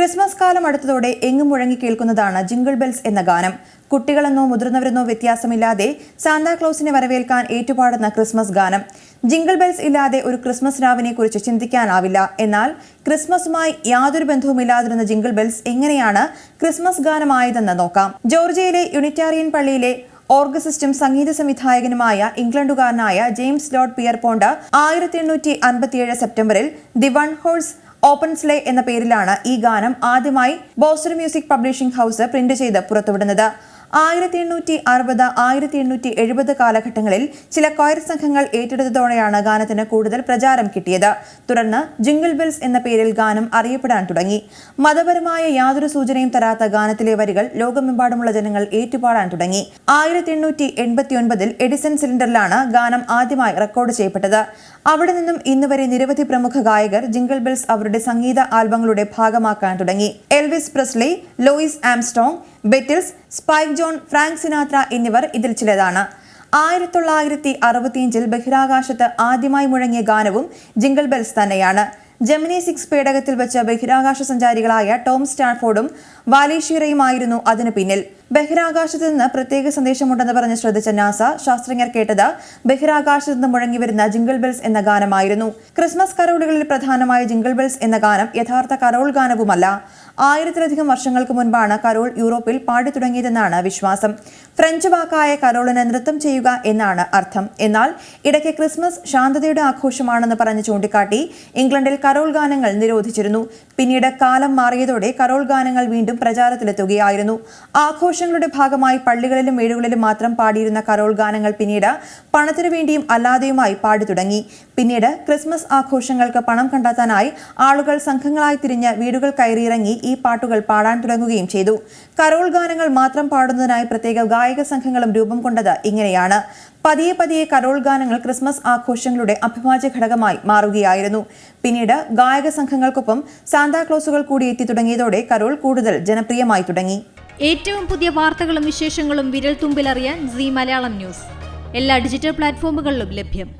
Christmas കാലം അടുത്തതോടെ എങ്ങും മുഴങ്ങി കേൾക്കുന്നതാണ് ജിംഗിൾ ബെൽസ് എന്ന ഗാനം. കുട്ടികളെന്നോ മുതിർന്നവരെന്നോ വ്യത്യാസമില്ലാതെ സാന്താക്ലോസിനെ വരവേൽക്കാൻ ഏറ്റുപാടുന്ന ക്രിസ്മസ് ഗാനം. ജിംഗിൾ ബെൽസ് ഇല്ലാതെ ഒരു ക്രിസ്മസ് രാവിനെ കുറിച്ച് ചിന്തിക്കാനാവില്ല. എന്നാൽ ക്രിസ്മസുമായി യാതൊരു ബന്ധവുമില്ലാതിരുന്ന ജിംഗിൾ ബെൽസ് എങ്ങനെയാണ് ക്രിസ്മസ് ഗാനമായതെന്ന് നോക്കാം. ജോർജിയയിലെ യൂണിറ്റാറിയൻ പള്ളിയിലെ ഓർഗസിസ്റ്റും സംഗീത സംവിധായകനുമായ ഇംഗ്ലണ്ടുകാരനായ ജെയിംസ് ലോർഡ് പിയർ പോണ്ട ആയിരത്തി എണ്ണൂറ്റി അൻപത്തിയേഴ് സെപ്റ്റംബറിൽ the one horse open sleigh എന്ന പേരിലാണ് ഈ ഗാനം ആദ്യമായി Boston music publishing house print ചെയ്ത് പുറത്തുവിടുന്നത്. ആയിരത്തി എണ്ണൂറ്റി അറുപത് ആയിരത്തി എണ്ണൂറ്റി എഴുപത് കാലഘട്ടങ്ങളിൽ ചില കൊയർ സംഘങ്ങൾ ഏറ്റെടുത്തതോടെയാണ് ഗാനത്തിന് കൂടുതൽ പ്രചാരം കിട്ടിയത്. തുടർന്ന് ജിംഗിൾ ബെൽസ് എന്ന പേരിൽ ഗാനം അറിയപ്പെടാൻ തുടങ്ങി. മതപരമായ യാതൊരു സൂചനയും തരാത്ത ഗാനത്തിലെ വരികൾ ലോകമെമ്പാടുമുള്ള ജനങ്ങൾ ഏറ്റുപാടാൻ തുടങ്ങി. ആയിരത്തി എണ്ണൂറ്റി എഡിസൺ സിലിണ്ടറിലാണ് ഗാനം ആദ്യമായി റെക്കോർഡ് ചെയ്യപ്പെട്ടത്. അവിടെ നിന്നും ഇന്നുവരെ നിരവധി പ്രമുഖ ഗായകർ ജിംഗിൾ ബെൽസ് അവരുടെ സംഗീത ആൽബങ്ങളുടെ ഭാഗമാക്കാൻ തുടങ്ങി. Elvis Presley Louis Armstrong Beatles Spike John Frank Sinatra എന്നിവർ ഇതിൽ ചിലതാണ്. ആയിരത്തി തൊള്ളായിരത്തി അറുപത്തിയഞ്ചിൽ ബഹിരാകാശത്ത് ആദ്യമായി മുഴങ്ങിയ ഗാനവും ജിംഗിൾ ബെൽസ് തന്നെയാണ്. ജെമിനി സിക്സ് പേടകത്തിൽ വെച്ച ബഹിരാകാശ സഞ്ചാരികളായ ടോം സ്റ്റാൻഫോർഡും വാലേഷീറയുമായിരുന്നു അതിനു പിന്നിൽ. ബഹിരാകാശത്ത് നിന്ന് പ്രത്യേക സന്ദേശമുണ്ടെന്ന് പറഞ്ഞ് ശ്രദ്ധിച്ച നാസ ശാസ്ത്രജ്ഞർ കേട്ടത് ബഹിരാകാശത്ത് നിന്ന് മുഴങ്ങി വരുന്ന ജിംഗിൾ ബെൽസ് എന്ന ഗാനമായിരുന്നു. ക്രിസ്മസ് കരോളുകളിൽ പ്രധാനമായ ജിംഗിൾ ബെൽസ് എന്ന ഗാനം യഥാർത്ഥ കരോൾ ഗാനവുമല്ല. ആയിരത്തിലധികം വർഷങ്ങൾക്ക് മുൻപാണ് കരോൾ യൂറോപ്പിൽ പാടി തുടങ്ങിയതെന്നാണ് വിശ്വാസം. ഫ്രഞ്ച് വാക്കായ കരോളിന് നൃത്തം ചെയ്യുക എന്നാണ് അർത്ഥം. എന്നാൽ ഇടയ്ക്ക് ക്രിസ്മസ് ശാന്തതയുടെ ആഘോഷമാണെന്ന് പറഞ്ഞ് ചൂണ്ടിക്കാട്ടി ഇംഗ്ലണ്ടിൽ കരോൾ ഗാനങ്ങൾ നിരോധിച്ചിരുന്നു. പിന്നീട് കാലം മാറിയതോടെ കരോൾ ഗാനങ്ങൾ വീണ്ടും പ്രചാരത്തിലെത്തുകയായിരുന്നു. ആഘോഷങ്ങളുടെ ഭാഗമായി പള്ളികളിലും വീടുകളിലും മാത്രം പാടിയിരുന്ന കരോൾ ഗാനങ്ങൾ പിന്നീട് പണത്തിനു വേണ്ടിയും അല്ലാതെയുമായി പാടി തുടങ്ങി. പിന്നീട് ക്രിസ്മസ് ആഘോഷങ്ങൾക്ക് പണം കണ്ടെത്താനായി ആളുകൾ സംഘങ്ങളായി തിരിഞ്ഞ് വീടുകൾ കയറിയിറങ്ങി ഈ പാട്ടുകൾ പാടാൻ തുടങ്ങുകയും ചെയ്തു. കരോൾ ഗാനങ്ങൾ മാത്രം പാടുന്നതിനായി പ്രത്യേക ഗായക സംഘങ്ങളും രൂപം കൊണ്ടത് ഇങ്ങനെയാണ്. പതിയെ പതിയെ കരോൾ ഗാനങ്ങൾ ക്രിസ്മസ് ആഘോഷങ്ങളുടെ അഭിവാജ്യ ഘടകമായി മാറുകയായിരുന്നു. പിന്നീട് ഗായക സംഘങ്ങൾക്കൊപ്പം സാന്താക്ലോസുകൾ കൂടി എത്തി തുടങ്ങിയതോടെ കരോൾ കൂടുതൽ ജനപ്രിയമായി തുടങ്ങി. ഏറ്റവും പുതിയ വാർത്തകളും വിശേഷങ്ങളും വിരൽ തുമ്പിലറിയാൻ സി മലയാളം ന്യൂസ്. എല്ലാ ഡിജിറ്റൽ പ്ലാറ്റ്ഫോമുകളിലും ലഭ്യം.